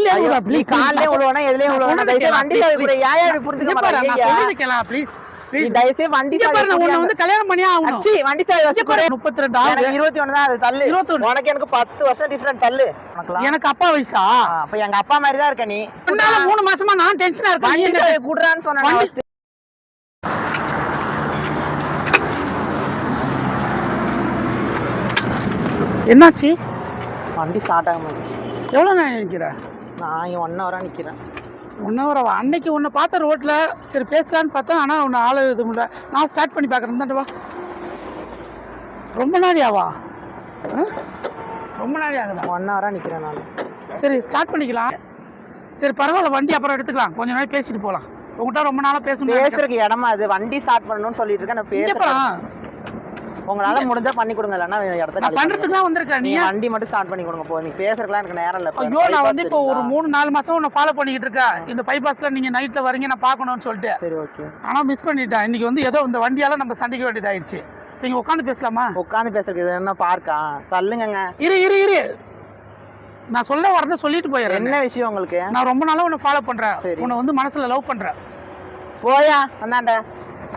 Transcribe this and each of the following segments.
கால்ல நீ ப்ளீஸ் கால்லயே விழுவனா எதுலயும் விழுவனா தயவுசெய்து வண்டி சாவி கூட ஏன் இப்படி புரிஞ்சுக்க மாட்டேங்க சொல்றது கேளா ப்ளீஸ் நீ ப்ளீஸ் தயவுசெய்து வண்டி வந்து கல்யாணம் பண்ணியே ஆகணும். வண்டி. முப்பத்தி ரெண்டு ஆகுது இருபத்தி ஒண்ணு தான் அது தள்ளு. 21. உனக்கு எனக்கு பத்து வருஷம் டிஃபரெண்ட் தள்ளு. எனக்கு அப்பா வயசா? அப்ப எங்க அப்பா மாதிரி தான் இருக்க நீ. மூணு மாசமா நான் டென்ஷனா இருக்கேன் குடுறான்னு சொன்ன வண்டி- என்னாச்சு? வண்டி ஸ்டார்ட் ஆக மாட்டேங்குது எவ்வளோ நான் நினைக்கிற? நான் ஒன் ஹவரா நிக்கிறேன். ஒன் ஹவர் அன்னைக்கு உன்னை பார்த்த ரோட்டில் சரி பேசலான்னு பார்த்தேன் ஆனால் உன்னை ஆளு இது முடியல நான் ஸ்டார்ட் பண்ணி பார்க்குறேன். தாண்டவா ரொம்ப நாளையாவா? ரொம்ப நாளி ஆகுதா? ஒன் ஹவரா நிக்கிறேன் நான். சரி ஸ்டார்ட் பண்ணிக்கலாம். சரி பரவாயில்ல வண்டி அப்புறம் எடுத்துக்கலாம். கொஞ்ச நேரம் பேசிட்டு போகலாம் உங்கள்கிட்ட ரொம்ப நாளாக பேசணும் பேசுறதுக்கு இடமா அது. வண்டி ஸ்டார்ட் பண்ணணும்னு சொல்லிட்டு இருக்கேன். நான் பேசுறேன். உங்களால முடிஞ்சா பண்ணி கொடுங்க இல்லைன்னா இடத்த. பண்ணுறதுக்கு தான் வந்திருக்கேன். நீ நீங்க வண்டி மட்டும் ஸ்டார்ட் பண்ணி கொடுங்க போ. நீ பேசுறதுக்குலாம் எனக்கு நேரம் இல்ல ஐயோ நான் வந்து இப்போ ஒரு மூணு நாலு மாசம் உன்னை ஃபாலோ பண்ணிக்கிட்டு இருக்கேன். இந்த பைபாஸ்ல நீங்க நைட்ல வரீங்க நான் பார்க்கணும்னு சொல்லிட்டு. சரி ஓகே ஆனா மிஸ் பண்ணிட்டேன். இன்னைக்கு வந்து ஏதோ இந்த வண்டியால நம்ம சந்திக்க வேண்டியதாயிடுச்சு. சரி உட்காந்து பேசலாமா? உட்காந்து பேசுறதுக்கு இது என்ன பார்க்கா? தள்ளுங்கங்க. இரு இரு இரு. நான் சொல்ல வரத சொல்லிட்டு போயிடுறேன் என்ன விஷயம் உங்களுக்கு? நான் ரொம்ப நாளா உன்னை ஃபாலோ பண்றேன். உன்னை வந்து மனசுல லவ் பண்றேன். போயா அந்தாண்ட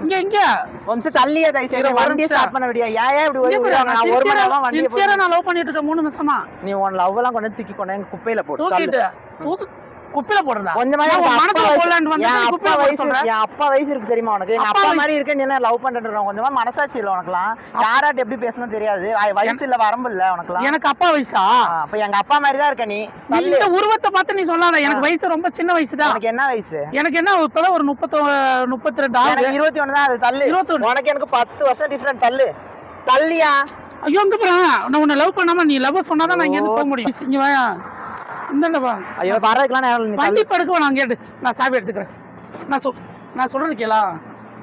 இங்க இங்க நிமிஷம் தள்ளியே தயவு செய்து நிமிஷம். ஸ்டார்ட் பண்ண விடியா ஏன் ஏன் இப்படி? நான் ஒரு மணி நேரமா நான் வண்டியை sincere-ஆ நான் லவ் பண்ணிட்டு மூணு மாசமா நீ உன் லவ் எல்லாம் கொண்டு தூக்கி கொண்டு வந்து குப்பையில போட்டு. தூக்கிட்டு தூக்கு குப்பையில போடுறதா கொஞ்சமா எனக்கு மனசுல போடலான்னு வந்து போட வயசு. என் அப்பா வயசு இருக்கு தெரியுமா உனக்கு? எங்க அப்பா மாதிரி இருக்க நீ என்ன லவ் பண்றேன் கொஞ்சமா மனசாட்சி இல்ல உனக்குலாம் யாராட்ட எப்படி பேசணும் தெரியாது. வய- வயசு இல்ல வரம்பு இல்ல உனக்குலாம் எனக்கு அப்பா வயசா? அப்ப எங்க அப்பா மாதிரி தான் இருக்க நீ. இந்த உருவத்தை பார்த்து நீ சொல்லாத. எனக்கு வயசு ரொம்ப சின்ன வயசு தான் உனக்கு என்ன வயசு? எனக்கு என்ன இப்பதான் ஒரு முப்பத்தோ முப்பத்தி ரெண்டு ஆகுது. எனக்கு இருபத்தி ஒண்ணு தான் அது தள்ளு. இருபத்தொன்னு. உனக்கு எனக்கு பத்து வருஷம் டிஃபரெண்ட் தள்ளு. தள்ளியா? ஐயோ இங்க பாரு. நான் உன்னை லவ் பண்ணாம நீ லவ் சொன்னாதான் நான் இங்க இருந்து போக முடியும். இங்க வாயா இந்தாண்டா ஐயோ வர்றதுக்குலாம் நேரம் வண்டி தள்ளு. படுக்க நான் கேட்டு நான் சாவி எடுத்துக்கிறேன். நான் சொல் நான் சொல்றது கேளா?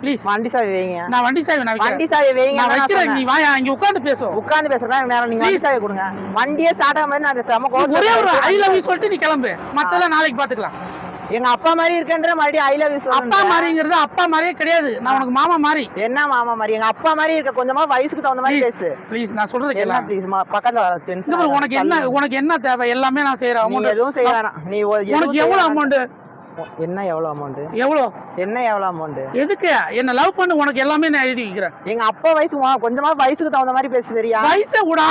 ப்ளீஸ் வண்டி சாவி வைங்க. நான் வண்டி சாவி நான் வண்டி சாவி வைங்க நான் வைக்கிறேன் சொன்னேன். நீ வாயா இங்க உட்கார்ந்து பேசும் உட்கார்ந்து பேசுறதா எனக்கு நேரம் நீங்க வண்டி சாவி கொடுங்க. வண்டியே ஸ்டார்ட் ஆகாம நான் செம ஒரே ஒரு ஐ இருக்கேன். லவ் யூ சொல்லிட்டு நீ கிளம்பு. மத்தெல்லாம் நாளைக்கு பாத்துக்கலாம். எங்க அப்பா மாதிரி இருக்கேன்ற மறுபடியும் ஐ லவ் யூ அப்பா மாதிரிங்கிறது அப்பா மாதிரியே கிடையாது. நான் உனக்கு மாமா மாதிரி. என்ன மாமா மாதிரி? எங்க அப்பா மாதிரி இருக்க கொஞ்சமா வயசுக்கு தகுந்த மாதிரி. பேசு. ப்ளீஸ் நான் சொல்றது கேளா. ப்ளீஸ் பக்கத்துல வர டென்ஷன் உனக்கு என்ன உனக்கு என்ன தேவை? எல்லாமே நான் செய்யறேன் நீ அமௌண்ட் எதுவும் செய்ய வேணாம். நீ உனக்கு எவ்வளவு. அமௌண்ட் என்ன எவ்வளவு அமௌண்ட் எவ்வளோ? என்ன எவ்வளவு அமௌண்ட் எதுக்கு? என்ன லவ் பண்ணு உனக்கு எல்லாமே நான் எழுதி வைக்கிறேன். எங்க அப்பா வயசு கொஞ்சமா வயசுக்கு தகுந்த மாதிரி பேசு சரியா? வயசை விடா.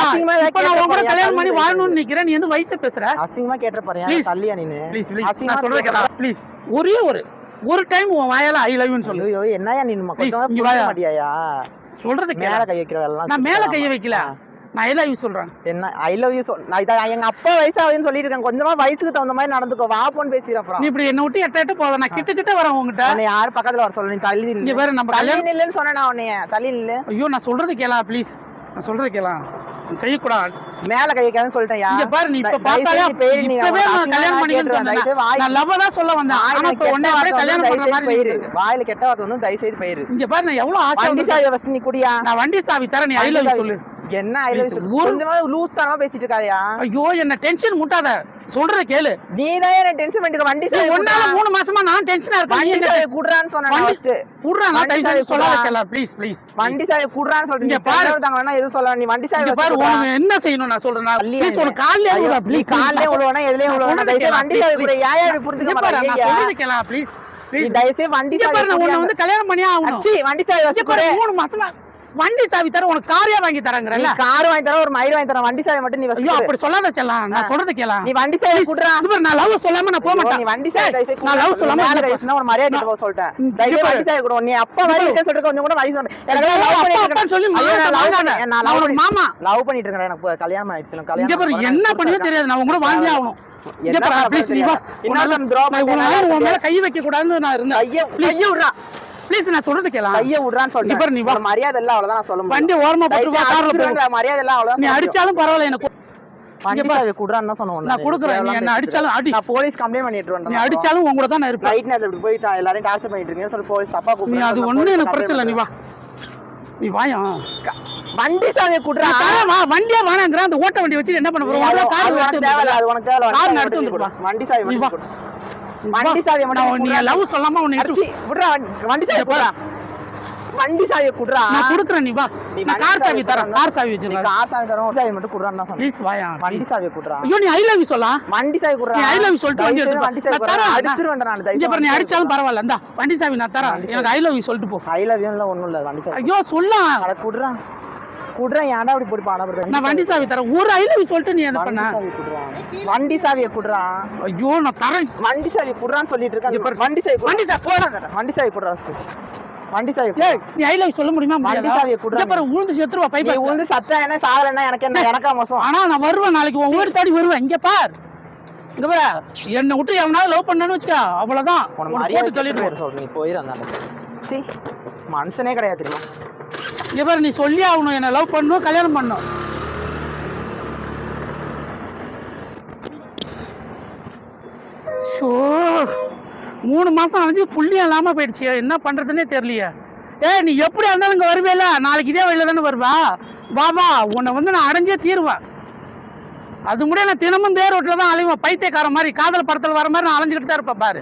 இப்ப நான் கேட்க கல்யாணம் பண்ணி? வாழணும்னு நிக்கிறேன் நீ வந்து வயசை பேசுற? அசிங்கமா கேட்ட Please. தள்ளியா நீனு? ப்ளீஸ் ப்ளீஸ் அசிங்கமா நான் சொல்றது கேட்டா- ப்ளீஸ் ஒரே ஒரு ஒரு டைம் உன் வாயால ஐ லவ்னு சொல்லு. ஐயோ என்னயா நீ வாயா. மாட்டியாயா சொல்றது மேல கை வைக்கிற வேலை நான் மேல கைய வைக்கல. நான் ஐ லவ் யூ சொல்றேன். என்ன ஐ லவ் யூ சொல் நான் இதான் எங்க அப்பா வயசாகுதுன்னு சொல்லிட்டு இருக்கேன் கொஞ்சமா வயசுக்கு தகுந்த மாதிரி நடந்துக்கோ வா போன்னு பேசிடுறேன் அப்புறம். நீ இப்படி என்ன விட்டு எட்ட எட்ட போத நான் கிட்ட கிட்ட வரேன் உங்ககிட்ட உன்னை யார் பக்கத்துல வர சொல்ல நீ தள்ளி இங்க பாரு நம்ம தள்ளி நில்லுன்னு சொன்னேன் நான் உன்னைய? தள்ளி நில்லு. ஐயோ நான் சொல்றது கேளா ப்ளீஸ் நான் சொல்றது கேளா. கை கூட. மேல கை வைக்காதுன்னு சொல்லிட்டேன் இங்க பாரு நீ இப்ப பார்த்தாலே நீ கல்யாணம் வாய் நான் லவ் தான் சொல்ல வந்தேன். ஆனா இப்ப கல்யாணம் பண்ற மாதிரி. போயிரு வாயில கெட்ட வார்த்தை வந்து தயவு செய்து போயிரு இங்க பாரு நான் எவ்வளவு ஆசை வண்டி சாவியை ஃபர்ஸ்ட் நீ குடியா? நான் வண்டி சாவி தரேன் நீ ஐ லவ் சொல்லு சாவி. என்ன ஐ லவ் Please, ஒரு- கொஞ்சமா லூஸ் தரமா பேசிட்டு இருக்காதயா ஐயோ என்ன டென்ஷன் முட்டாத சொல்றத கேளு நீ தான் என்ன டென்ஷன் பண்ணிட்டு. வண்டி ஒன்னால குடுறா. மூணு மாசமா நான் டென்ஷனா இருக்கேன் வண்டி சாவி குடுறான்னு சொன்னேன் நான் வண்டி- நான் சொல்லாத. செல்லா ப்ளீஸ் ப்ளீஸ் சாவி குடுறான்னு நீ பாரு. பாரு தாங்க வேணா எதுவும் சொல்ல நீ வண்டி first பாரு. உனக்கு என்ன செய்யணும் நான் சொல்றேன் நான் ப்ளீஸ் கால்ல ப்ளீஸ் விழுவானா, எதுலயும் விழுவானா, தயவு செய்து வண்டி சாவி குடு. புரிஞ்சுக்க? நான் ஐயா. சொல்றது கேளா ப்ளீஸ் நீ ப்ளீஸ் தயவு செய்து வண்டி பாரு நான் உன்னை. வந்து கல்யாணம் பண்ணியே ஆகணும் வண்டி. மூணு மாசமா வண்டி சாவி தர உனக்கு காரியா வாங்கி தரங்கறல கார் வாங்கி தரேன், ஒரு மயிர் வாங்கி தரேன். வண்டி சாவி மட்டும் நீ ஐயோ. அப்படி சொல்லாத செல்லாம் நான் சொல்றது கேளா. நீ வண்டி சாவி குடுறா. இது நான் லவ் சொல்லாம நான் போக ஐயோ, மாட்டேன். நீ வண்டி சாவி நான். லவ் சொல்லாம மாட்டேன். வச்சுனா ஒரு மரியாதை கிட்ட சொல்லிட்டேன். தயவு வண்டி சாவி குடு. நீ அப்பா மாதிரி இங்க இருக்க சொல்லிட்டு கொஞ்சம் கூட வயசு வந்து- எனக்கு love அப்பா சொல்லி ஐயோ, நான் நான் நான் பண்ணி- மாமா. love பண்ணிட்டு இருக்கேன். எனக்கு கல்யாணம் ஆயிடுச்சு எனக்கு இங்க கல்யாணம் பாரு என்ன பண்ணியோ தெரியாது. நான் உங்க கூட வாங்கி ஆகணும். இங்க பாரு ப்ளீஸ் நீ வா. தெரியாது. இன்னொருத்தன் துரோகம் நான் உன்னை பண்ணி உன் மேல கை வைக்க கூடாதுன்னு நான் இருந்தேன். கைய கைய விடுறா. ப்ளீஸ் நான் சொல்றது கேளா. கைய விடுறான்னு சொல்றேன். பாரு, நீ வா. மரியாதை இல்ல அவ்வளவுதான் நான் சொல்ல வண்டி ஓரமா போட்டு வா கார்ல போ மரியாதை இல்ல அவ்வளவுதான் நீ. அடிச்சாலும் பரவாயில்ல எனக்கு. வண்டி நான் கொடுக்குறேன். நீ என்ன அடிச்சாலும் அடி. நான் போலீஸ் கம்ப்ளைண்ட் பண்ணிட்டு நீ வந்தேன் அடிச்சாலும் உன் கூட தான் நான் இருப்பேன். நேரத்துல இப்படி போயிட்டா எல்லாரையும் டார்ச்சர் பண்ணிட்டு இருக்கீங்கன்னு சொல்லி போலீஸ் தப்பா நீ கூப்பிடுறேன் அது ஒண்ணு எனக்கு பிரச்சனை இல்லை நீ வா. நீ வாயா. வண்டி சாவியை குடுறா. வா. வண்டியா வேணாங்கிற அந்த ஓட்ட வண்டி வச்சு என்ன பண்ண நீ போறோம் அது- உனக்கு தேவையில்ல, அது உனக்கு தேவையில்ல. கார் வண்டி நடத்தி வந்துட்டு மட்டும் கொடு. வண்டி வண்டி சாவியை மட்டும் நான் நீ. லவ் சொல்லாம உன்னை விட்றா, வண்டி- சாவி. குடுறா. வண்டி சாவியை குடுறா. நான் கொடுக்குறேன் நீ வா. நான் கார் சாவி சாவி தரேன். தரேன். கார் சாவி வச்சிருக்கேன் கார் சாவி தரோம் சாவி மட்டும் குடுறான்னு தான் ப்ளீஸ் வாயா வண்டி சாவியை குடுறா. ஐயோ நீ ஐ லவ் யூ சொல்லலாம் வண்டி சாவி குடுறா. நீ I love you சொல்லிட்டு வண்டி எடுத்து வண்டி. சாவி குடுறா. தரேன். அடிச்சிருவேன் நான் தயவு இங்க பாரு நீ அடிச்சாலும் பரவாயில்ல. இந்தா வண்டி சாவி நான் தரேன். எனக்கு ஐ லவ் யூ சொல்லிட்டு போ. ஐ லவ் யூ ஒண்ணும் இல்ல. வண்டி சாவி ஐயோ சொல்லலாம் அட குடுறா. குடுறா ஏன்டா அப்படி போட்டு பாடப்படுற நான் வண்டி சாவி தரேன். ஒரு ஐ லவ் சொல்லிட்டு நீ என்ன பண்ண? வண்டி சாவியை குடுறா ஐயோ நான் தரேன். வண்டி சாவி குடுறான்னு சொல்லிட்டு இருக்கேன். வண்டி சாவி. வண்டி சாவி போடா. வண்டி சாவி குடுறா first. வண்டி சாவி நீ ஐ லவ் சொல்ல முடியுமா வண்டி? சாவியை குடுறா பாரு உளுந்து செத்துருவா நீ பைபாஸ் உழுந்து சத்தம் என்ன சாகலன்னா எனக்கு என்ன எனக்கா மோசம். ஆனா நான் வருவேன் நாளைக்கு. உன் வீடு தேடி வருவேன். இங்க பார். இங்க பாரு. என்னை விட்டு எவனாவது லவ் பண்ணனு வச்சுக்கா. அவ்வளவுதான். தள்ளிடுவோம். சொல்றேன் போயிரு அந்த சி மனுஷனே கிடையாது தெரியுமா? இவர் நீ சொல்லி ஆகணும் என்னை லவ் பண்ணும் கல்யாணம் பண்ணும் ஷோ மூணு மாதம் அணைஞ்சி புள்ளியும் இல்லாமல் போயிடுச்சு. என்ன பண்ணுறதுன்னே தெரியலையே. ஏய் நீ எப்படி இருந்தாலும் இங்கே வருவேல? நாளைக்கு இதே வழியில் தானே வருவா? வா வா உன்னை வந்து நான் அடைஞ்சே தீருவேன். அது முடியாது நான் தினமும் தேர் ரோட்டில் தான் அலைவேன் பைத்தியக்கார மாதிரி காதல் படத்தில் வர மாதிரி நான் அலைஞ்சிக்கிட்டு தான் இருப்பேன் பாரு.